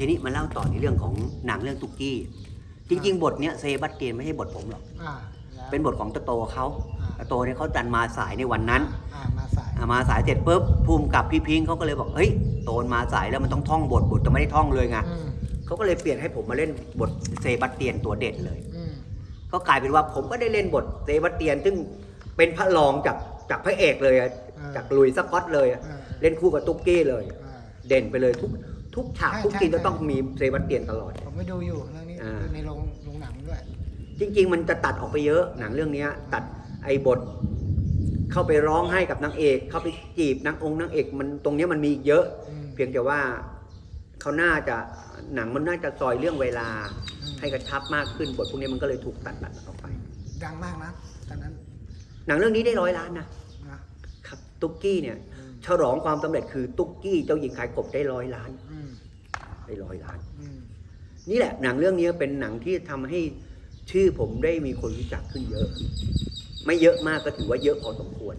ทีนี้มาเล่าต่อในเรื่องของหนังเรื่องตุกกี้ จริง ๆ บทเนี้ยเซบาสเตียนไม่ใช่บทผมหรอก อ่าแล้วเป็นบทของโตโตเขาอ่าโตโตเนี่ยเขาดันมาสายในวันนั้น อ่ามาสาย อ่ามาสายเสร็จปุ๊บภูมิกับพี่พิงค์เขาก็เลยบอกเฮ้ยโตนมาสายแล้วมันต้องท่องบทบทจะไม่ได้ท่องเลยไงอืมเขาก็เลยเปลี่ยนให้ผมมาเล่นบทเซบาสเตียนตัวเด่นเลย อืมก็กลายเป็นว่าผมก็ได้เล่นบทเซบาสเตียน ซึ่งเป็นพระรองจากจากพระเอกเลยอะจากลุยส์สกอตเลยอะอ่าเล่นคู่กับตุ๊กกี้เลย อ่าเด่นไปเลยทุก ทุกฉากใช่ทุกซีนใช่จะต้องมีเซบาสเตียนตลอด ผมไปดูอยู่เรื่องนี้อ่า ดูในโรงโรงหนังด้วย จริง ๆ มันจะตัดออกไปเยอะหนังเรื่องเนี้ย ตัดไอ้บท เข้าไปร้องให้กับนางเอก เข้าไปจีบนางองค์นางเอกมันตรงเนี้ยมันมีเยอะ อืม เพียงแต่ว่าเขาน่าจะหนังมันน่าจะซอยเรื่องเวลา อืม ให้กระชับมากขึ้นบทพวกนี้มันก็เลยถูกตัดตัดออกไป ดังมากนะตอนนั้นหนังเรื่องนี้ได้ร้อยล้านนะนะ ครับตุ๊กกี้เนี่ย อืม ฉลองความสำเร็จคือตุ๊กกี้เจ้าหญิงขายกบได้ร้อยล้านอืม ได้ร้อยล้านอืมนี่แหละหนังเรื่องนี้เป็นหนังที่ทำให้ชื่อผมได้มีคนรู้จักขึ้นเยอะ ไม่เยอะมากก็ถือว่าเยอะพอสมควร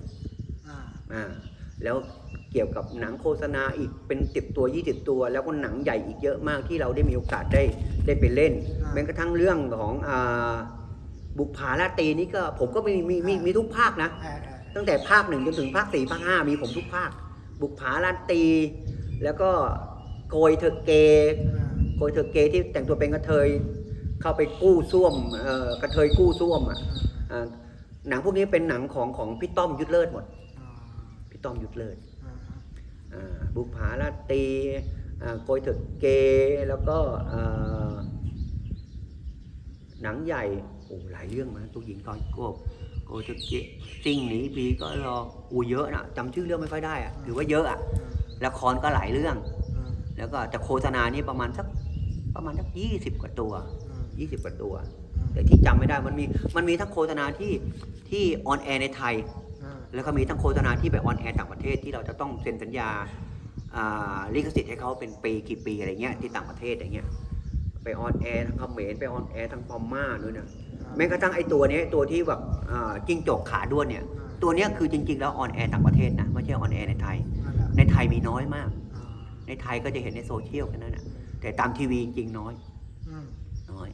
อ่าอ่าแล้วเกี่ยวกับหนังโฆษณาอีกเป็นติดตัวยี่สิบตัว แล้วก็หนังใหญ่อีกเยอะมากที่เราได้มีโอกาสได้ได้ไปเล่นแม้กระทั่งเรื่องของอ่าบุกผาลาตรีนี่ก็ผมก็มีมีมีมีทุกภาคนะเออเออตั้งแต่ภาคหนึ่งจนถึงภาคสี่ภาคห้ามีผมทุกภาค บุกผาลาตรีแล้วก็ โกยเธอเกอ่าโกยเธอเกที่แต่งตัวเป็นกระเทยเข้าไปกู้ซ่วมเอ่อกระเทยกู้ซ่วมอะอ่าหนังพวกนี้เป็นหนังของของพี่ต้อมยุทธเลิศหมดอ่าพี่ต้อมยุทธเลิศอ่าอ่าบุกผาลาตรีอ่าโกยเถกเก แล้วก็อ่าหนังใหญ่โอ้หลายเรื่องมาตัวหญิงตอนกบโกยเถกเกซิ่งหนีผีก็รออูเยอะนะจำชื่อเรื่องไม่ค่อยได้อะถือว่าเยอะอะละครก็หลายเรื่องอ่า แล้วก็แต่โฆษณานี่ประมาณสักประมาณสักยี่สิบกว่าตัวอ่ายี่สิบกว่าตัวอ่าแต่ที่จำไม่ได้มันมีมันมีทั้งโฆษณาที่ที่ออนแอร์ในไทยอ่าแล้วก็มีทั้งโฆษณาที่ไปออนแอร์ต่างประเทศที่เราจะต้องเซ็นสัญญาอ่าลิขสิทธิ์ให้เขาเป็นปีกี่ปีอะไรเงี้ยที่ต่างประเทศอย่างเงี้ยไปออนแอร์ทางเขมรไปออนแอร์ทางพม่าด้วยนะแม้กระทั่งไอ้ตัวเนี้ยตัวที่แบบอ่าจิ้งจกขาด้วนเนี่ย ตัวเนี้ยคือจริง ๆ แล้วออนแอร์ต่างประเทศนะไม่ใช่ออนแอร์ในไทยนั่นแหละในไทยมีน้อยมากอ่า ในไทยก็จะเห็นในโซเชียลแค่นั้นนะแต่ตามทีวีจริงๆน้อยอืมน้อย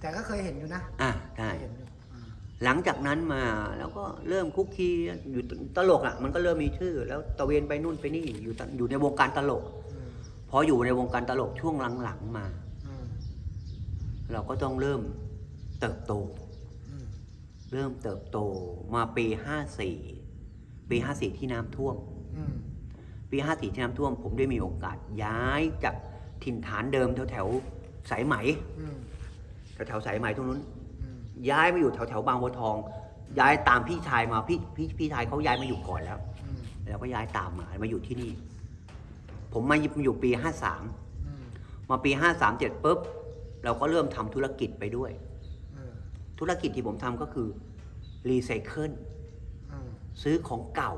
แต่ก็เคยเห็นอยู่นะอะใช่เคยเห็นอยู่อ่าหลังจากนั้นมาแล้วก็เริ่มคุกคีอยู่ตลกอะ มันก็เริ่มมีชื่อ แล้วตะเวนไปนู่นไปนี่อยู่ตอยู่ในวงการตลก อืมพออยู่ในวงการตลกช่วงหลังๆมา อืมเราก็ต้องเริ่มเติบโต อืมเริ่มเติบโตมาปี 54 ปี 54 ที่น้ำท่วม อืม ปี 54 ที่น้ำท่วม ผมได้มีโอกาสย้ายจากถิ่นฐานเดิมแถวแถวๆสายไหมอืมแถวแถวๆสายไหมตรงนู้นอืมย้ายมาอยู่แถวแถวๆบางบัวทอง ย้ายตามพี่ชายมาพี่พี่พี่ชายเขาย้ายมาอยู่ก่อนแล้วอืมแล้วก็ย้ายตามมามาอยู่ที่นี่ ผมมาอยู่ปี 53อืมมาปี 53เสร็จปุ๊บเราก็เริ่มทำธุรกิจไปด้วยเออธุรกิจที่ผมทำก็คือรีไซเคิลอืมซื้อของเก่า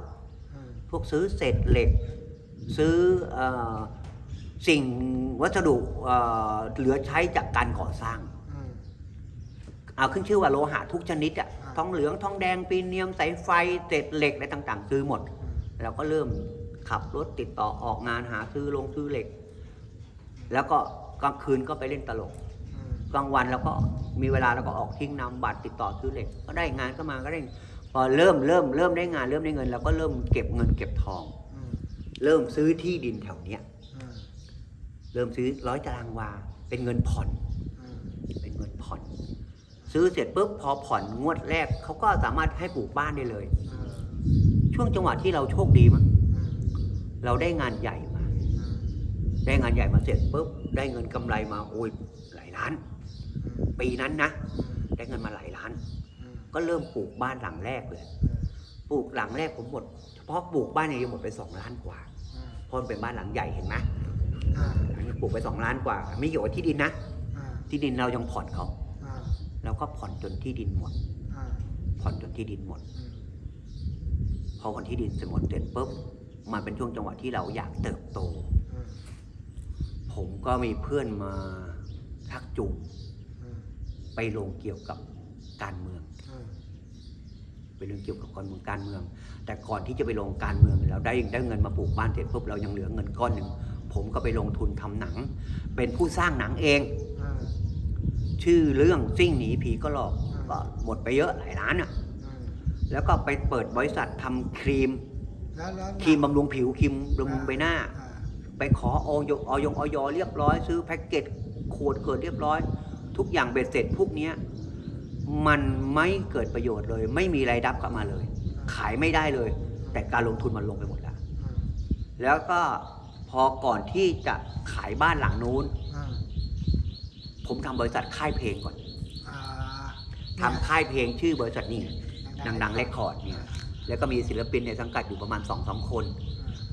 อืมพวกซื้อเศษเหล็ก ซื้อเออสิ่งวัสดุเอ่อเหลือใช้จากการก่อสร้างอืมเอาขึ้นชื่อว่าโลหะทุกชนิดอะอ่าทองเหลืองทองแดงปีเนียมสายไฟเศษเหล็กอะไรต่างๆ ซื้อหมดอืมเราก็เริ่มขับรถติดต่อออกงานหาซื้อลงซื้อเหล็ก แล้วก็กลางคืนก็ไปเล่นตลกอืมกลางวันเราก็มีเวลาเราก็ออกทิ้งนำบัตรติดต่อซื้อเหล็ก ก็ได้งานก็มาก็ได้พอเริ่มเริ่มเริ่มได้งานเริ่มได้เงินเราก็เริ่มเก็บเงินเก็บทองอืม เริ่มซื้อที่ดินแถวเนี้ยอืมเริ่มซื้อร้อยตารางวา เป็นเงินผ่อนอืมเป็นเงินผ่อน ซื้อเสร็จปุ๊บพอผ่อนงวดแรกเขาก็สามารถให้ปลูกบ้านได้เลยอืมช่วงจังหวะที่เราโชคดีมั้งอืมเราได้งานใหญ่มาอืมได้งานใหญ่มาเสร็จปุ๊บได้เงินกำไรมาโอ้ยหลายล้านอืมปีนั้นนะได้เงินมาหลายล้านอืมก็เริ่มปลูกบ้านหลังแรกเลย ปลูกหลังแรกผมหมด เฉพาะปลูกบ้านเนี่ยยังหมดไปสองล้านกว่าอืมเพราะมันเป็นบ้านหลังใหญ่เห็นไหมอ่าหลังนี้ปลูกไปสองล้านกว่ามีเกี่ยวกับที่ดินนะอ่าที่ดินเรายังผ่อนเขาอ่าเราก็ผ่อนจนที่ดินหมดอ่าผ่อนจนที่ดินหมดอืมพอผ่อนที่ดินเสร็จหมดเสร็จปุ๊บมันเป็นช่วงจังหวะที่เราอยากเติบโตอืมผมก็มีเพื่อนมาชักจูงอืมไปลงเกี่ยวกับการเมือง อืมไปเรื่องเกี่ยวกับการเมืองการเมือง แต่ก่อนที่จะไปลงการเมืองเราได้ได้เงินมาปลูกบ้านเสร็จปุ๊บเรายังเหลือเงินก้อนหนึ่งผมก็ไปลงทุนทำหนัง เป็นผู้สร้างหนังเองอ่าชื่อเรื่องซิ่งหนีผีก็หลอกอ่าก็หมดไปเยอะหลายล้านอะอ่าแล้วก็ไปเปิดบริษัททำครีมแล้วแล้วครีมบำรุงผิวครีมบำรุงใบหน้าอ่าไปขอออยออยงออยเรียบร้อย ซื้อแพ็กเกจขวดเกิดเรียบร้อย ทุกอย่างเบ็ดเสร็จพวกเนี้ย มันไม่เกิดประโยชน์เลย ไม่มีรายรับกลับมาเลย ขายไม่ได้เลย แต่การลงทุนมันลงไปหมดแล้ว แล้วก็พอก่อนที่จะขายบ้านหลังนู้น ผมทำบริษัทค่ายเพลงก่อนอ่าทำค่ายเพลงชื่อบริษัทนี่ดังๆเรคคอร์ดเนี่ยแล้วก็มีศิลปินในสังกัดอยู่ประมาณ2อสคน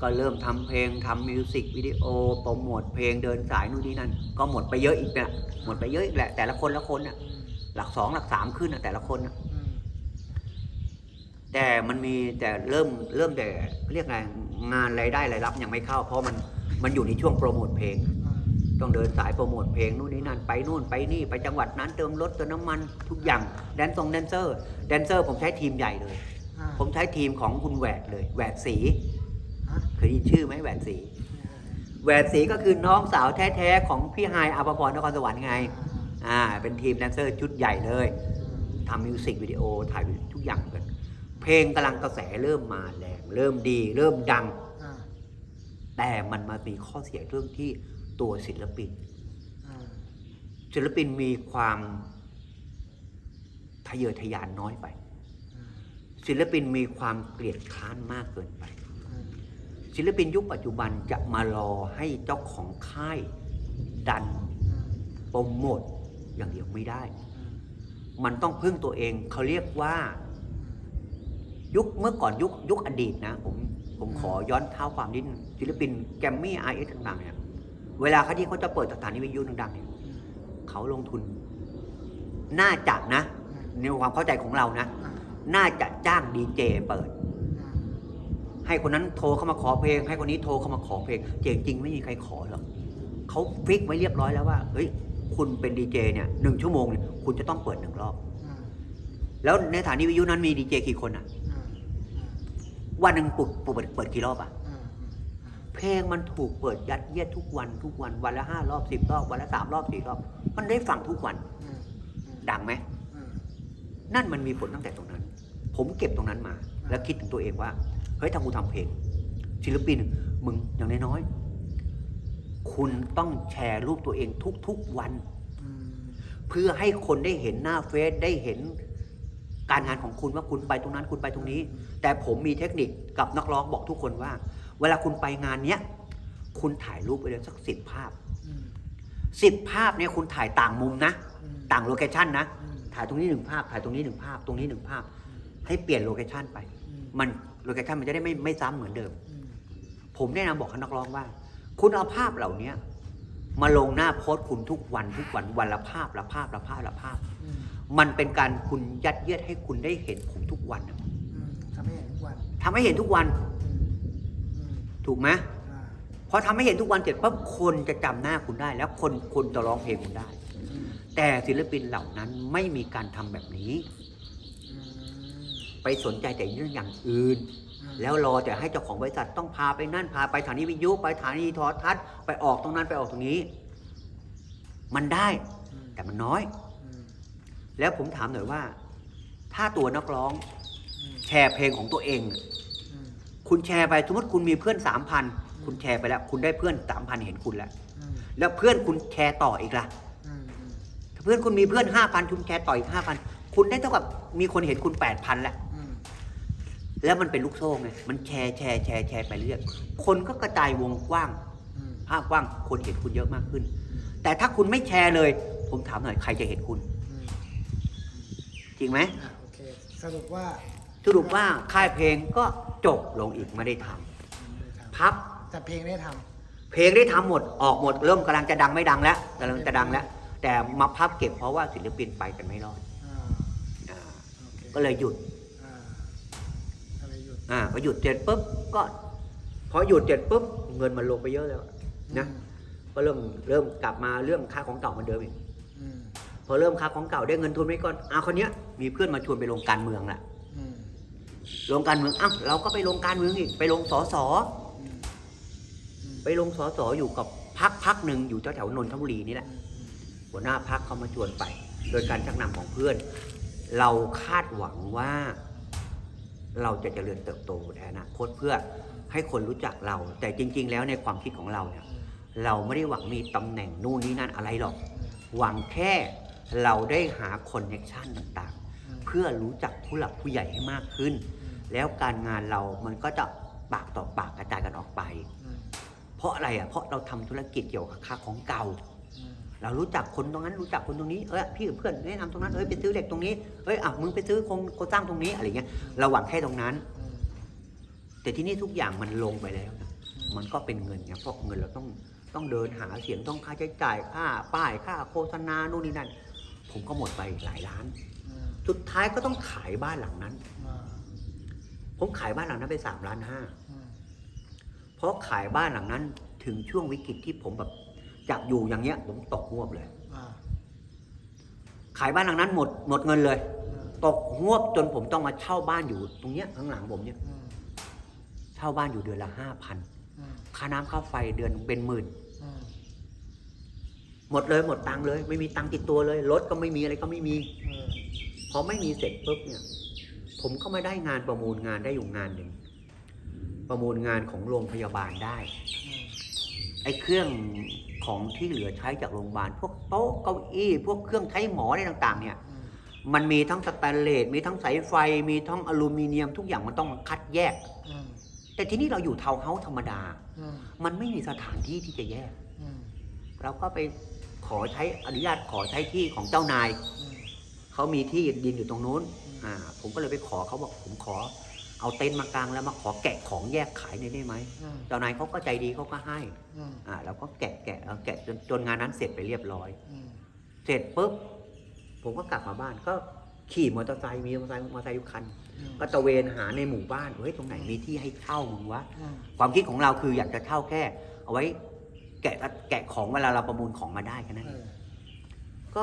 ก็เริ่มทำเพลงทำมิวสิกวิดีโอโปรโมทเพลงเดินสายนู่นนี่นั่น ก็หมดไปเยอะอีกนะหมดไปเยอะอีกแหละ แต่ละคนละคนน่ะ หลักสองหลักสามขึ้นน่ะแต่ละคนน่ะอืมแต่มันมีแต่เริ่มเริ่มแต่เรียกไงงานรายได้รายรับยังไม่เข้า เพราะมันมันอยู่ในช่วงโปรโมทเพลงอ่าต้องเดินสายโปรโมทเพลงนู่นนี่นั่นไปนู่นไปนี่ไปจังหวัดนั้นเติมรถเติมน้ำมันทุกอย่างแดนซงแดนเซอร์แดนเซอร์ผมใช้ทีมใหญ่เลยอ่าผมใช้ทีมของคุณแหวดเลยแหวดสีฮะเคยได้ยินชื่อไหมแหวดสีแหวนสีก็คือน้องสาวแท้ๆของพี่ไฮายอาภพรนครสวรรค์ไง อ่าเป็นทีมแดนเซอร์ชุดใหญ่เลยทำมิวสิกวิดีโอถ่ายทุกอย่างกันเพลงกำลังกระแสเริ่มมาแรงเริ่มดี เริ่มดัง อ่าแต่มันมามีข้อเสียเรื่องที่ตัวศิลปิน อ่าศิลปินมีความทะเยอทะยานน้อยไปอ่าศิลปินมีความเกลียดค้านมากเกินไป อ่า ศิลปินยุคปัจจุบันจะมารอให้เจ้าของค่ายดันอ่าโปรโมท อย่างเดียวไม่ได้อ่ามันต้องพึ่งตัวเองเขาเรียกว่า ยุคเมื่อก่อนยุคยุคอดีตนะ ผมผมขอย้อนเท้าความนิดนึงศิลปินแกรมมี่ไอเอสต่างๆเนี่ยเวลาเขาที่เขาจะเปิดสถานีวิทยุดังๆเนี่ยเขาลงทุน น่าจะนะในความเข้าใจของเรานะอ่าน่าจะจ้างดีเจเปิดอ่าให้คนนั้นโทรเข้ามาขอเพลง ให้คนนี้โทรเข้ามาขอเพลงจริงจริงๆไม่มีใครขอหรอกเขาฟิกไว้เรียบร้อยแล้วว่าเฮ้ย คุณเป็นดีเจเนี่ยหนึ่งชั่วโมงเนี่ยคุณจะต้องเปิดหนึ่งรอบอ่าแล้วในสถานีวิทยุนั้นมีดีเจกี่คนอะอ่าวันหนึ่งปุดเปิดเปิดกี่รอบอะอ่าเพลงมันถูกเปิดยัดเยียดทุกวันทุกวันวันละห้ารอบสิบรอบวันละสามรอบสี่รอบ มันได้ฟังทุกวันอ่าดังไหมอ่านั่นมันมีผลตั้งแต่ตรงนั้น ผมเก็บตรงนั้นมา แล้วคิดถึงตัวเองว่า เฮ้ยถ้ากูทำเพลงศิลปินมึงอย่างน้อยๆ คุณต้องแชร์รูปตัวเองทุกๆวันอืมเพื่อให้คนได้เห็นหน้าเฟซได้เห็นการงานของคุณว่าคุณไปตรงนั้นคุณไปตรงนี้ แต่ผมมีเทคนิคกับนักร้องบอกทุกคนว่า เวลาคุณไปงานเนี้ยคุณถ่ายรูปไปเลยสักสิบภาพอืมสิบภาพเนี่ยคุณถ่ายต่างมุมนะอืมต่างโลเคชันนะอืมถ่ายตรงนี้หนึ่งภาพ ถ่ายตรงนี้หนึ่งภาพ ตรงนี้หนึ่งภาพ ให้เปลี่ยนโลเคชันไปอืมมันโลเคชันมันจะได้ไม่ไม่ซ้ำเหมือนเดิมอืมผมแนะนำบอกให้นักร้องว่า คุณเอาภาพเหล่านี้มาลงหน้าโพสต์คุณทุกวันทุกวันวันละภาพละภาพละภาพละภาพอืมมันเป็นการคุณยัดเยียดให้คุณได้เห็นผมทุกวันน่ะอืมทำให้เห็นทุกวันทำให้เห็นทุกวันอืมอืมถูกไหมอ่าพอทำให้เห็นทุกวันเสร็จปั๊บคนจะจำหน้าคุณได้ แล้วคนคนจะร้องเพลงคุณได้อืมแต่ศิลปินเหล่านั้นไม่มีการทำแบบนี้อืม ไปสนใจแต่เรื่องอย่างอื่นอืมแล้วรอแต่ให้เจ้าของบริษัทต้องพาไปนั่นพาไปสถานีวิทยุไปสถานีโทรทัศน์ไปออกตรงนั้นไปออกตรงนี้ มันได้อืมแต่มันน้อยอืมแล้วผมถามหน่อยว่า ถ้าตัวนักร้องอืมแชร์เพลงของตัวเองน่ะอืมคุณแชร์ไปสมมติคุณมีเพื่อนสามพันคุณแชร์ไปแล้ว คุณได้เพื่อนสามพันเห็นคุณแล้วอืมแล้วเพื่อนคุณแชร์ต่ออีกล่ะอืมอืมถ้าเพื่อนคุณมีเพื่อนห้าพันคุณแชร์ต่ออีกห้าพันคุณได้เท่ากับมีคนเห็นคุณแปดพันแล้วอืม แล้วมันเป็นลูกโซ่ไงมันแชร์แชร์แชร์แชร์ไปเรื่อยคนก็กระจายวงกว้างอืมภาพกว้างคนเห็นคุณเยอะมากขึ้น แต่ถ้าคุณไม่แชร์เลย ผมถามหน่อยใครจะเห็นคุณอืมจริงไหมอะโอเคสรุปว่าสรุปว่าค่ายเพลงก็จบลงอีกไม่ได้ทำไม่ได้ทพับำแต่เพลงได้ทเพลงได้ทำหมดออกหมดเริ่มกำลังจะดังไม่ดังแล้วกำลังจะดังแล้ว แต่มาพับเก็บเพราะว่าศิลปินไปกันไม่รอดำอ่าอ่าโอเคก็เลยหยุดอ่า อะไรหยุดอ่าพอหยุดเสร็จปุ๊บก็พอหยุดเสร็จปุ๊บเงินมันลงไปเยอะแล้วนะอืมก็เริ่มเริ่มกลับมาเรื่องค่าของเก่าเหมือนเดิมอีกอืมพอเริ่มค่าของเก่าได้เงินทุนไว้ก่อนอ่าคนเนี้ยมีเพื่อนมาชวนไปลงการเมืองละอืมลงการเมืองอ้าวเราก็ไปลงการเมืองอีก ไปลงสอสออืมอืมไปลงสอสออยู่กับพักพักหนึ่งอยู่แถวๆนนทบุรีนี่แหละหัวหน้าพักเขามาชวนไป โดยการชักนำของเพื่อน เราคาดหวังว่า เราจะเจริญเติบโตในอนาคตเพื่อให้คนรู้จักเรา แต่จริง ๆ แล้วในความคิดของเราเนี่ยเราไม่ได้หวังมีตำแหน่งนู่นนี่นั่นอะไรหรอก หวังแค่เราได้หาคอนเน็ชันต่างๆ เพื่อรู้จักผู้หลักผู้ใหญ่ให้มากขึ้น แล้วการงานเรามันก็จะปากต่อปากกระจายกันออกไป เพราะอะไรอะเพราะเราทำธุรกิจเกี่ยวกับค้าของเก่า เรารู้จักคนตรงนั้นรู้จักคนตรงนี้เออพี่กับเพื่อนแนะนำตรงนั้นเอ้ยไปซื้อเหล็กตรงนี้เอ้ยอะมึงไปซื้อโครงโครงสร้างตรงนี้อะไรเงี้ยเราหวังแค่ตรงนั้น แต่ที่นี่ทุกอย่างมันลงไปแล้วนะมันก็เป็นเงินไงเพราะเงินเราต้องต้องเดินหาเสียงต้องค่าใช้จ่ายค่าป้ายค่าโฆษณานู่นนี่นั่นผมก็หมดไปหลายล้าน สุดท้ายก็ต้องขายบ้านหลังนั้น ผมขายบ้านหลังนั้นไปสามล้านห้าเพราะขายบ้านหลังนั้นถึงช่วงวิกฤตที่ผมแบบ จับอยู่อย่างเงี้ย ผมตกงวบเลยขายบ้านหลังนั้นหมดหมดเงินเลย ตกงวบจนผมต้องมาเช่าบ้านอยู่ตรงเนี้ยข้างหลังผมเนี่ยเช่าบ้านอยู่เดือนละห้าพันค่าน้ำค่าไฟเดือนเป็นหมื่นหมดเลยหมดตังค์เลย ไม่มีตังค์ติดตัวเลยรถก็ไม่มีอะไรก็ไม่มีพอไม่มีเสร็จปุ๊บเนี่ย ผมก็มาได้งานประมูลงานได้อยู่งานหนึ่งประมูลงานของโรงพยาบาลได้ ไอ้เครื่อง ของที่เหลือใช้จากโรงพยาบาลพวกโต๊ะเก้าอี้ พวกเครื่องใช้หมออะไรต่าง ๆ เนี่ย มันมีทั้งสแตนเลสมีทั้งสายไฟ มีทั้งอลูมิเนียม ทุกอย่างมันต้องคัดแยกแต่ที่นี่เราอยู่ทาวน์เฮาส์ธรรมดามันไม่มีสถานที่ที่จะแยกเราก็ไปขอใช้อนุญาตขอใช้ที่ของเจ้านายเขามีที่ดินอยู่ตรงนู้นอ่า ผมก็เลยไปขอเขาบอกผมขอ เอาเต็นท์มากางแล้วมาขอแกะของแยกขายหน่อยได้ไหมเจ้านายเขาก็ใจดีเขาก็ให้อ่าเราก็แกะแกะเอาแกะจนจนงานนั้นเสร็จไปเรียบร้อยเสร็จปุ๊บผมก็กลับมาบ้านก็ขี่มอเตอร์ไซค์มีมอเตอร์ไซค์มอเตอร์ไซค์อยู่คันก็ตระเวนหาในหมู่บ้านเฮ้ยตรงไหนมีที่ให้เช่ามึงวะความคิดของเราคืออยากจะเช่าแค่ เอาไว้แกะแกะของเวลาเราประมูลของมาได้แค่นั้นเองก็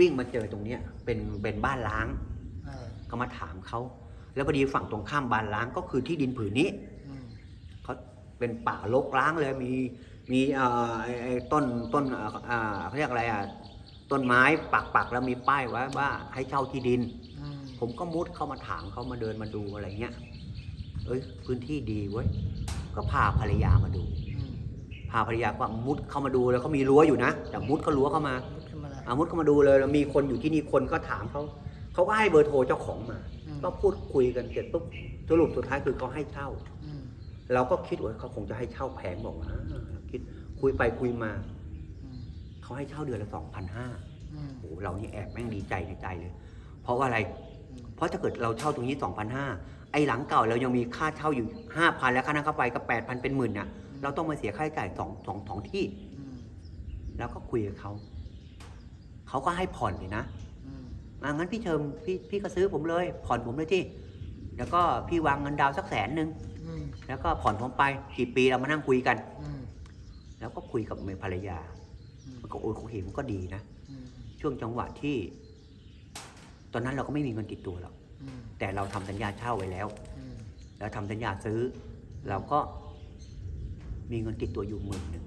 วิ่งมาเจอตรงเนี้ยเป็นเป็นบ้านล้างก็มาถามเขา แล้วพอดีฝั่งตรงข้ามบ้านล้างก็คือที่ดินผืนนี้เขาเป็นป่ารกร้างเลยมีมีเอ่อไอ้ไอ้ต้นต้นเอ่ออ่าเขาเรียกอะไรอะต้นไม้ปักปักแล้วมีป้ายไว้ว่าให้เช่าที่ดิน ผมก็มุดเข้ามาถามเขามาเดินมาดูอะไรเงี้ยเอ้ยพื้นที่ดีเว้ยก็พาภรรยามาดู พาภรรยาก็มุดเข้ามาดูแล้วเขามีรั้วอยู่นะแต่มุดเขารั้วเข้ามาอามุดเข้ามาดูเลยแล้วมีคนอยู่ที่นี่คนก็ถามเขาเขาก็ให้เบอร์โทรเจ้าของมา ก็พูดคุยกันเสร็จปุ๊บสรุปสุดท้ายคือเขาให้เช่า เราก็คิดว่าเขาคงจะให้เช่าแพงบอกว่าคิดคุยไปคุยมา เขาให้เช่าเดือนละสองพันห้าโอ้โหเรานี่แอบแม่งดีใจในใจเลย เพราะว่าอะไร เพราะถ้าเกิดเราเช่าตรงนี้สองพันห้าไอ้หลังเก่าเรายังมีค่าเช่าอยู่ห้าพันแล้วค่าน้ำค่าไฟก็แปดพันเป็นหมื่นน่ะ เราต้องมาเสียค่าใช้จ่ายสองสองสองที่ แล้วก็คุยกับเขา เขาก็ให้ผ่อนเลยนะ อ่างั้นพี่เชิมพี่พี่ก็ซื้อผมเลย ผ่อนผมเลยที่ แล้วก็พี่วางเงินดาวน์สักแสนหนึ่งแล้วก็ผ่อนผมไปกี่ปีเรามานั่งคุยกันแล้วก็คุยกับเมียภรรยา มันก็โอ้ยเขาเห็นมันก็ดีนะช่วงจังหวะที่ ตอนนั้นเราก็ไม่มีเงินติดตัวหรอกแต่เราทำสัญญาเช่าไว้แล้วแล้วทำสัญญาซื้อ เราก็มีเงินติดตัวอยู่หมื่นหนึ่ง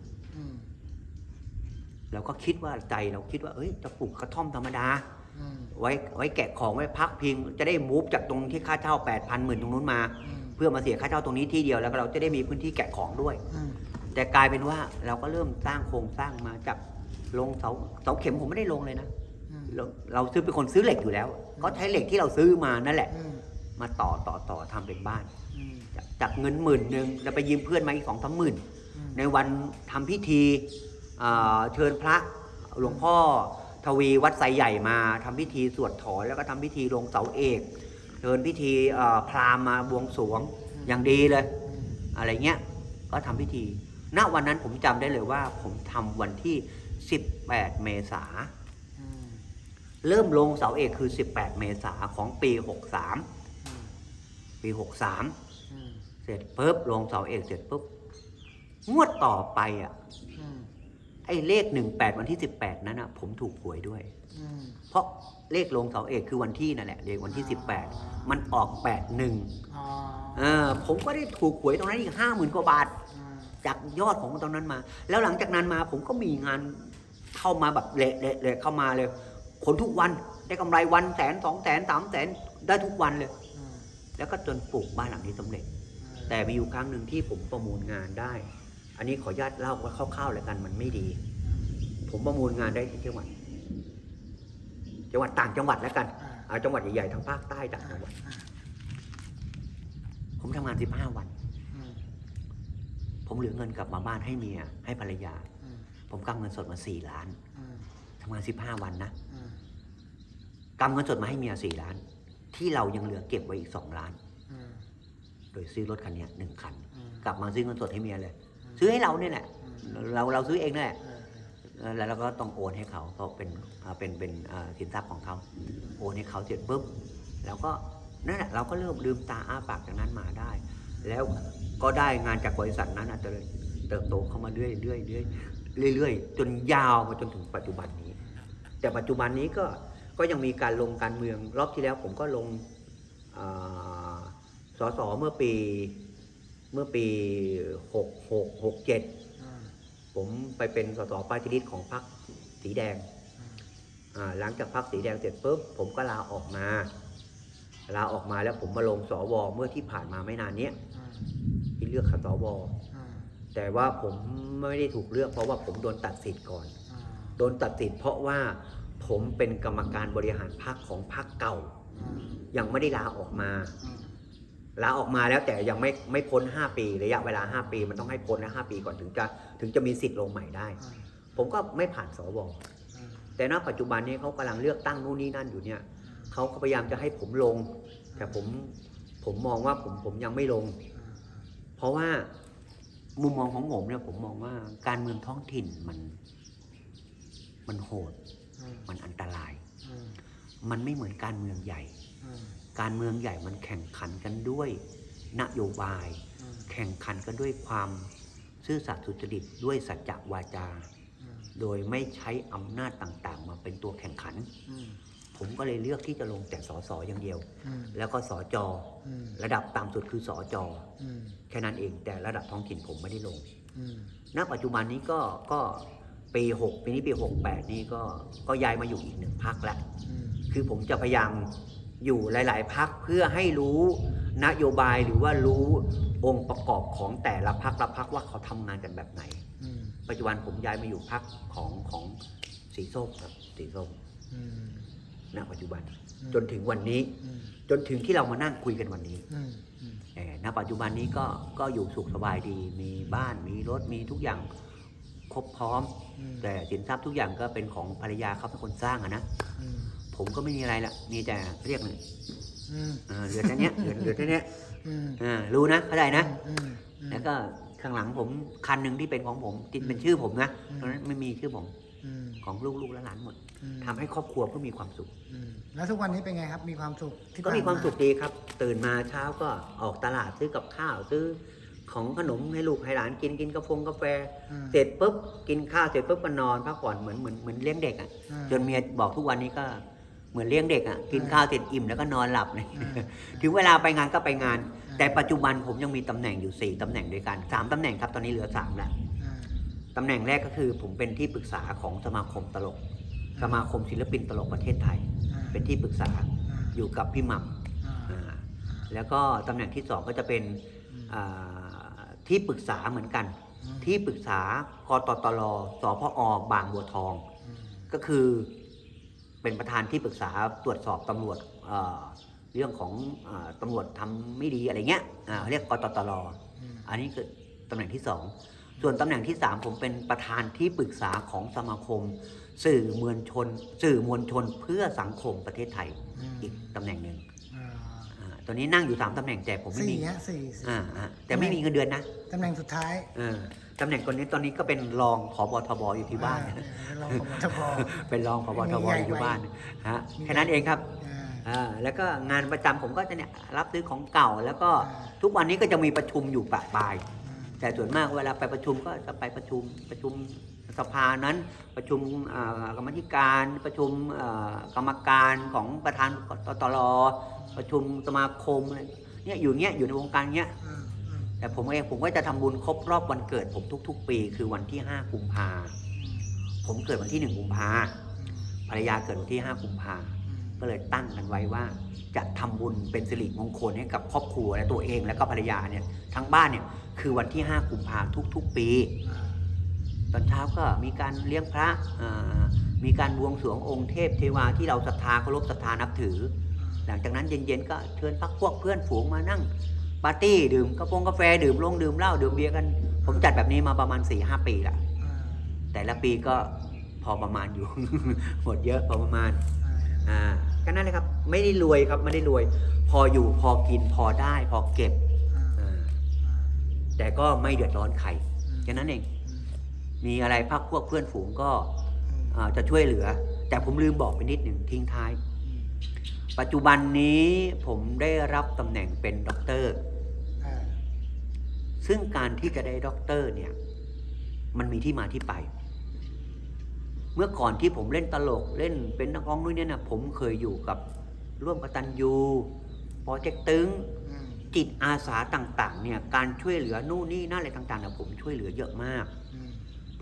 เราก็คิดว่าใจเราคิดว่า เอ้ยจะปลูกกระท่อมธรรมดา ไว้ไว้แกะของไว้พักพิง จะได้มูฟจากตรงที่ค่าเช่าแปดพันหมื่นตรงนู้นมา เพื่อมาเสียค่าเช่าตรงนี้ที่เดียวแล้วก็เราจะได้มีพื้นที่แกะของด้วย แต่กลายเป็นว่าเราก็เริ่มสร้างโครงสร้างมาจากลงเสาเสาเข็มผมไม่ได้ลงเลยนะเราเราซื้อเป็นคนซื้อเหล็กอยู่แล้ว ก็ใช้เหล็กที่เราซื้อมานั่นแหละ มาต่อต่อต่อทำเป็นบ้าน จากจากเงินหมื่นหนึ่งแล้วไปยืมเพื่อนมาอีกสองสามหมื่นในวันทำพิธีเอ่อเชิญพระหลวงพ่อ ทวีวัดไซใหญ่มาทำพิธีสวดถอนแล้วก็ทำพิธีลงเสาเอกเชิญพิธีเอ่อพราหมณ์มาบวงสรวงอย่างดีเลย อะไรเงี้ยก็ทำพิธี ณวันนั้นผมจำได้เลยว่า ผมทำวันที่ 18 เมษาเริ่มลงเสาเอกคือ 18 เมษาของปี 63 ปี 63 เสร็จปุ๊บลงเสาเอกเสร็จปุ๊บงวดต่อไปอะ ไอ้เลข18วันที่18นั้นอะผมถูกหวยด้วยเพราะเลขลงเสาเอกคือวันที่นั่นแหละเลขวันที่18มันออก81เออผมก็ได้ถูกหวยตรงนั้นอีก50,000กว่าบาทจากยอดของตอนนั้นมา แล้วหลังจากนั้นมาผมก็มีงานเข้ามาแบบเละเละเละเข้ามาเลยคนทุกวันได้กำไรวันแสนสองแสนสามแสนได้ทุกวันเลย อืมแล้วก็จนปลูกบ้านหลังนี้สำเร็จ แต่มีอยู่ครั้งหนึ่งที่ผมประมูลงานได้ อันนี้ขออนุญาตเล่าว่าคร่าวๆเลยกันมันไม่ดี ผมประมูลงานได้ที่จังหวัดจังหวัดต่างจังหวัดแล้วกันอ่าเอาจังหวัดใหญ่ๆทางภาคใต้ต่างจังหวัดอ่าผมทำงาน15วันอืมผมเหลือเงินกลับมาบ้านให้เมียให้ภรรยาอืมผมกำเงินสดมา4ล้านอืมทำงาน15วันนะอืมกำเงินสดมาให้เมีย4ล้าน ที่เรายังเหลือเก็บไว้อีก2ล้านอืมโดยซื้อรถคันเนี้ยหนึ่งคันอืมกลับมาซื้อเงินสดให้เมียเลย ซื้อให้เราเนี่ยแหละอืมเราเราซื้อเองนั่นแหละเออเออแล้วเราก็ต้องโอนให้เขาเพราะเป็นอ่าเป็นเป็นอ่าสินทรัพย์ของเขาโอนให้เขาเสร็จปุ๊บแล้วก็นั่นแหละเราก็เริ่มลืมตาอ้าปากจากนั้นมาได้ แล้วก็ได้งานจากบริษัทนั้นอาจจะเลยเติบโตเข้ามาเรื่อยเรื่อยเรื่อยเรื่อยๆจนยาวมาจนถึงปัจจุบันนี้ แต่ปัจจุบันนี้ก็ก็ยังมีการลงการเมืองรอบที่แล้วผมก็ลงอ่าสสเมื่อปี เมื่อปีหกหกหกเจ็ดอืมผมไปเป็นสสปาร์ตี้ลิสต์ของพรรคสีแดงอืมอ่าหลังจากพรรคสีแดงเสร็จปุ๊บผมก็ลาออกมา ลาออกมาแล้วผมมาลงสวเมื่อที่ผ่านมาไม่นานเนี้ยอืมที่เลือกสวอืมแต่ว่าผมไม่ได้ถูกเลือก เพราะว่าผมโดนตัดสิทธิ์ก่อนอืมโดนตัดสิทธิ์เพราะว่าผมเป็นกรรมการบริหารพรรคของพรรคเก่าอืมยังไม่ได้ลาออกมาอืม ลาออกมาแล้วแต่ยังไม่ไม่พ้น 5 ปีระยะเวลา 5 ปีมันต้องให้พ้นนะ5ปีก่อนถึงจะถึงจะมีสิทธิ์ลงใหม่ได้อืมผมก็ไม่ผ่านสวอืมแต่ณปัจจุบันนี้เขากำลังเลือกตั้งนู่นนี่นั่นอยู่เนี่ยเขาก็พยายามจะให้ผมลง แต่ผมผมมองว่าผมผมยังไม่ลง เพราะว่ามุมมองของผมเนี่ยผมมองว่าการเมืองท้องถิ่นมัน มันโหดอืมมันอันตรายอืมมันไม่เหมือนการเมืองใหญ่อืม การเมืองใหญ่มันแข่งขันกันด้วยนโยบายอืมแข่งขันกันด้วยความซื่อสัตย์สุจริตด้วยสัจจวาจาอืมโดยไม่ใช้อำนาจต่างๆ มาเป็นตัวแข่งขันอืมผมก็เลยเลือกที่จะลงแต่สสอย่างเดียวอืมแล้วก็สจอืมระดับต่ำสุดคือสจอืมแค่นั้นเองแต่ระดับท้องถิ่นผมไม่ได้ลงอืมณปัจจุบันนี้ก็ก็ปี6ปีนี้ปี68นี่ก็ก็ย้ายมาอยู่อีกหนึ่งพักละอืมคือผมจะพยายาม อยู่หลาย ๆ พักเพื่อให้รู้นโยบายหรือว่ารู้องค์ประกอบของแต่ละพักละพักว่าเขาทำงานกันแบบไหนอืมปัจจุบันผมย้ายมาอยู่พักของของสีส้มครับสีส้มอืมณปัจจุบันอืมจนถึงวันนี้อืมจนถึงที่เรามานั่งคุยกันวันนี้อืมอืมเอ่อณปัจจุบันนี้ก็ก็อยู่สุขสบายดี มีบ้านมีรถมีทุกอย่างครบพร้อมอืมแต่สินทรัพย์ทุกอย่างก็เป็นของภรรยาเขาเป็นคนสร้างอะนะอืม ผมก็ไม่มีอะไรละมีแต่เรียกเลยอืมเออเหลือแค่เนี้ยเหลือเหลือแค่เนี้ยอืมอ่ารู้นะเข้าใจนะ อืมอืม แล้วก็ข้างหลังผมคันหนึ่งที่เป็นของผมที่เป็นชื่อผมนะอืมตอนนั้นไม่มีชื่อผมอืมของลูกๆและหลานหมดอืมทำให้ครอบครัวเพื่อมีความสุข อืมแล้วทุกวันนี้เป็นไงครับ มีความสุขที่ก็มีความผ่นสุขดีครับ ตื่นมาเช้าก็ออกตลาดซื้อกับข้าวซื้อของขนมให้ลูกให้หลานกินกินกาแฟกาแฟ อืมเสร็จปุ๊บกินข้าวเสร็จปุ๊บก็นอนพักผ่อนเหมือนเหมือนเหมือนเลี้ยงเด็กอะอืมจนเมียบอกทุกวันนี้ก็ เหมือนเลี้ยงเด็กอะกินข้าวเสร็จอิ่มแล้วก็นอนหลับเลยอืมถึงเวลาไปงานก็ไปงานอืมแต่ปัจจุบันผมยังมีตำแหน่งอยู่ 4ตำแหน่งด้วยกันสามตำแหน่งครับตอนนี้เหลือสามแล้วอืมตำแหน่งแรกก็คือผมเป็นที่ปรึกษาของสมาคมตลก สมาคมศิลปินตลกประเทศไทยอืมเป็นที่ปรึกษาอืมอยู่กับพี่หม่อ่าำอ่าแล้วก็ตำแหน่งที่สองก็จะเป็นอืมอ่าที่ปรึกษาเหมือนกันอืมที่ปรึกษากตตลสพอบางบัวทองอืมก็คือ เป็นประธานที่ปรึกษาตรวจสอบตำรวจเอ่อเรื่องของเออตำรวจทำไม่ดีอะไรเงี้ยอ่าเรียกกตตลอืมอันนี้คือตำแหน่งที่สองส่วนตำแหน่งที่สามผมเป็นประธานที่ปรึกษาของสมาคม สื่อมวลชน สื่อมวลชนเพื่อสังคมประเทศไทยมอีกตำแหน่งหนึ่งอ่าอ่าตัวนี้นั่งอยู่สามตำแหน่งแต่ผมไม่สี่มีฮะสี่สี่อ่าอ่าแต่ไม่มีเงินเดือนนะตำแหน่งสุดท้ายเออ ตำแหน่งคนนี้ตอนนี้ก็เป็นรองผบทบอยู่ที่บ้าน อ่เป็นรองผบทบ เป็นรองผบทบมีใหญ่อยู่ไว้บ้านฮะมีแค่นั้นเองครับอ่า อ่าแล้วก็งานประจำผมก็จะเนี่ยรับซื้อของเก่า แล้วก็อ่า ทุกวันนี้ก็จะมีประชุมอยู่ปะปลายอืมแต่ส่วนมากเวลาไปประชุมก็จะไปประชุมประชุมสภานั้น ประชุมเอ่อกรรมธิการประชุมเอ่อกรรมการของประธานตตรประชุมสมาคมอะไรเนี่ยอยู่เงี้ยอยู่ในวงการเงี้ยอืมอืม แต่ผมเองผมก็จะทำบุญครบรอบวันเกิดผมทุก ๆ ปี คือวันที่ 5 กุมภาผมเกิดวันที่ 1 กุมภาภรรยาเกิดวันที่ 5 กุมภาก็เลยตั้งกันไว้ว่า จะทำบุญเป็นสิริมงคลให้กับครอบครัวและตัวเองและก็ภรรยาเนี่ยทั้งบ้านเนี่ยคือวันที่ 5 กุมภาทุก ๆ ปี ตอนเช้าก็มีการเลี้ยงพระอ่ามีการบวงสรวงองค์เทพเทวาที่เราศรัทธาเคารพศรัทธานับถือ หลังจากนั้นเย็นๆก็เชิญพักพวกเพื่อนฝูงมานั่ง ปาร์ตี้ดื่มกระโปรงกาแฟดื่มลงดื่มเหล้าดื่มเบียร์กัน ผมจัดแบบนี้มาประมาณ4ี่หปีละแต่ละปีก็พอประมาณอยู่ หมดเยอะพอประมาณอ่าก็นั่นเลยครับ ไม่ได้รวยครับไม่ได้รวย พออยู่พอกินพอได้พอเก็บอ่าแต่ก็ไม่เดือดร้อนใครแค่นั้นเอง มีอะไรพักพวกเพื่อนฝูงก็อ่าจะช่วยเหลือ แต่ผมลืมบอกไปนิดหนึ่งทิ้งท้าย ปัจจุบันนี้ผมได้รับตำแหน่งเป็นด็อกเตอร์ ซึ่งการที่จะได้ด็อกเตอร์เนี่ย มันมีที่มาที่ไป เมื่อก่อนที่ผมเล่นตลกเล่นเป็นนักร้องนู่นเนี่ยนะผมเคยอยู่กับร่วมกตันยูโปรเจกต์ตึงจิตอาสาต่าง ๆ เนี่ย การช่วยเหลือนู่นนี่นั่นอะไรต่างๆเนี่ยผมช่วยเหลือเยอะมาก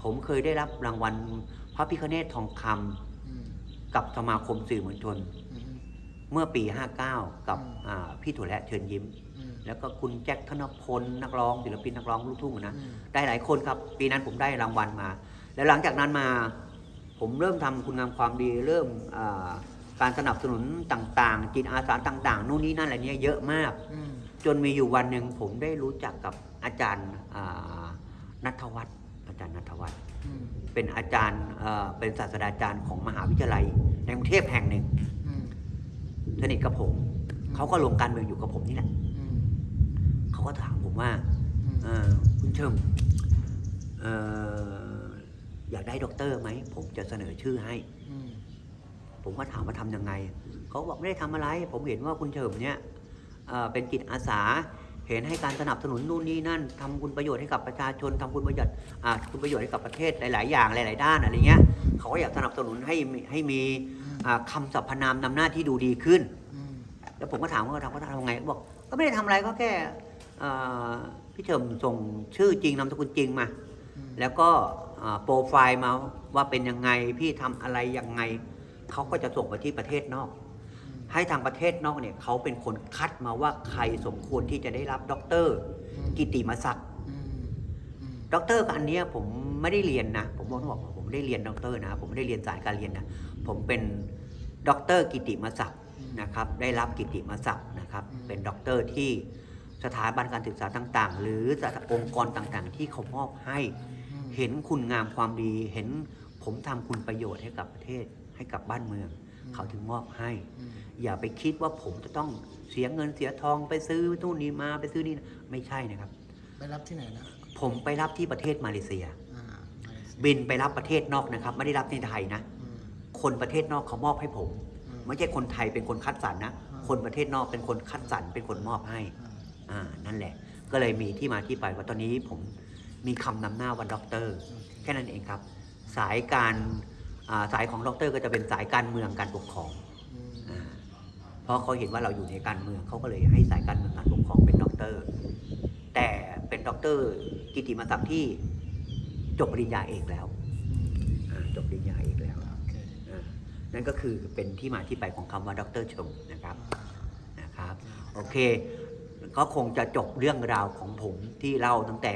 ผมเคยได้รับรางวัลพระพิคเนตทองคำกับสมาคมสื่อมวลชน เมื่อปี 59 กับอืมอ่าพี่ถั่วและเชิญยิ้ม แล้วก็คุณแจ็คธนพลนักร้องศิลปินนักร้องลูกทุ่งนะได้หลายคนครับ ปีนั้นผมได้รางวัลมา แล้วหลังจากนั้นมา ผมเริ่มทำคุณงามความดีเริ่มอ่าการสนับสนุนต่างๆ จิตอาสาต่างๆนู่นนี่นั่นอะไรเนี้ยเยอะมาก จนมีอยู่วันหนึ่งผมได้รู้จักกับอาจารย์อ่านัทวัฒน์อาจารย์นัทวัฒน์เป็นอาจารย์เอ่อเป็นศาสตราจารย์ของมหาวิทยาลัยในกรุงเทพแห่งหนึ่ง สนิทกับผม เขาก็ลงการเมืองอยู่กับผมนี่แหละเขาก็ถามผมว่าเอ่อคุณเชิมเอ่ออยากได้ด็อกเตอร์ไหม ผมจะเสนอชื่อให้ ผมก็ถามว่าทำยังไง เขาบอกไม่ได้ทำอะไร ผมเห็นว่าคุณเฉิมเนี่ยเอ่อเป็นจิตอาสา เห็นให้การสนับสนุนนู่นนี่นั่นทำคุณประโยชน์ให้กับประชาชนทำคุณประโยชน์อ่าคุณประโยชน์ให้กับประเทศหลาย ๆ อย่างหลาย ๆ ด้านอะไรเงี้ยเขาก็อยากสนับสนุนให้มีให้มีอ่าคำสรรพนามนำหน้าที่ดูดีขึ้น แล้วผมก็ถามว่าเขาทำเขาทำไงเขาบอกก็ไม่ได้ทำอะไรก็แค่พี่เฉิมส่งชื่อจริงนามสกุลจริงมา แล้วก็โปรไฟล์มาว่าเป็นยังไงพี่ทำอะไรยังไงเขาก็จะส่งไปที่ประเทศนอก ให้ทางประเทศนอกเนี่ยเขาเป็นคนคัดมาว่าใครสมควรที่จะได้รับด็อกเตอร์กิติมศักดิ์ด็อกเตอร์กับอันเนี้ยผมไม่ได้เรียนนะ ผมบอกต้องบอกว่าผมไม่ได้เรียนด็อกเตอร์นะ ผมไม่ได้เรียนสายการเรียนนะ ผมเป็นด็อกเตอร์กิติมศักดิ์นะครับ ได้รับกิติมศักดิ์นะครับอืมเป็นด็อกเตอร์ที่สถาบันการศึกษาต่าง ๆ หรือสถาองค์กรต่างๆ ที่เขามอบให้ เห็นคุณงามความดี เห็นผมทำคุณประโยชน์ให้กับประเทศ ให้กับบ้านเมือง เขาถึงมอบให้ อย่าไปคิดว่าผมจะต้องเสียเงินเสียทองไปซื้อนู่นนี่มาไปซื้อนี่นะไม่ใช่นะครับ ไปรับที่ไหนนะผมไปรับที่ประเทศมาเลเซีย อ่ามาเลเซียบินไปรับประเทศนอกนะครับ ไม่ได้รับในไทยนะอืม คนประเทศนอกเขามอบให้ผม อืม ไม่ใช่คนไทยเป็นคนคัดสรรนะอ่าคนประเทศนอกเป็นคนคัดสรรเป็นคนมอบให้ อ่าอ่า นั่นแหละ ก็เลยมีที่มาที่ไปว่าตอนนี้ผมมีคำนำหน้าว่าด็อกเตอร์แค่นั้นเองครับ สายการอ่า สายของด็อกเตอร์ก็จะเป็นสายการเมืองการปกครองอืมอ่าเพราะเขาเห็นว่าเราอยู่ในการเมืองเขาก็เลยให้สายการเมืองการปกครองเป็นด็อกเตอร์ แต่เป็นด็อกเตอร์กิติมศักดิ์ที่จบปริญญาเอกแล้วอ่าจบปริญญาเอกแล้วโอเคอ่านั่นก็คือเป็นที่มาที่ไปของคำว่าด็อกเตอร์ชมนะครับอ่านะครับ โอเค ก็คงจะจบเรื่องราวของผมที่เล่าตั้งแต่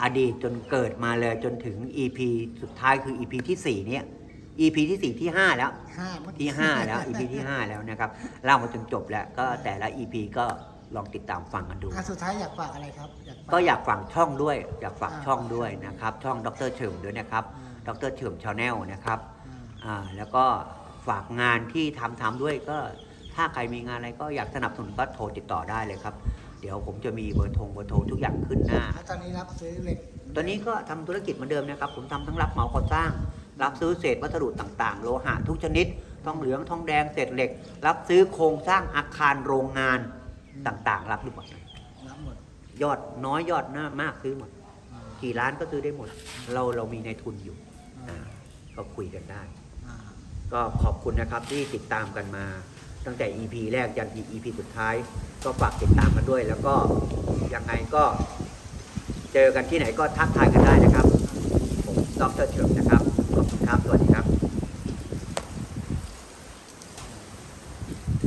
อดีตจนเกิดมาเลยจนถึง EP สุดท้ายคือ EP ที่ 4 เนี่ย EP ที่ 4 ที่ 5 แล้ว ห้าเมื่อที่กี้5แล้ว EP ที่ 5 แล้วนะครับเล่ามาจนจบแล้วก็แต่ละ EP ก็ลองติดตามฟังกันดู อะสุดท้ายอยากฝากอะไรครับอยากฝก็อยากฝากช่องด้วย อยากฝากอ่า ช่องด้วยนะครับ ช่องดรเฉิมด้วยนะครับอ่าดรเฉิมชาแนลนะครับอ่าอ่าแล้วก็ฝากงานที่ทำทำด้วยก็ถ้าใครมีงานอะไรก็อยากสนับสนุนก็โทรติดต่อได้เลยครับ เดี๋ยวผมจะมีเบอร์โทรเบอร์โทรทุกอย่างขึ้นหน้า แล้วตอนนี้รับซื้อเหล็กตอนนี้ก็ทำธุรกิจเหมือนเดิมนะครับ ผมทำทั้งรับเหมาก่อสร้าง รับซื้อเศษวัสดุต่างๆ โลหะทุกชนิดทองเหลืองทองแดงเศษเหล็ก รับซื้อโครงสร้างอาคารโรงงานต่างๆ รับหรือเปล่ารับหมดยอดน้อยยอดน้ามากซื้อหมด กี่ล้านก็ซื้อได้หมด เราเรามีในทุนอยู่ก็คุยกันได้ ก็ขอบคุณนะครับที่ติดตามกันมา ตั้งแต่ EP แรกยัน EP สุดท้าย ก็ฝากติดตามกันด้วย แล้วก็ยังไงก็ เจอกันที่ไหนก็ทักทายกันได้นะครับ ผมดรเชิมนะครับ ครับ สวัสดีครับ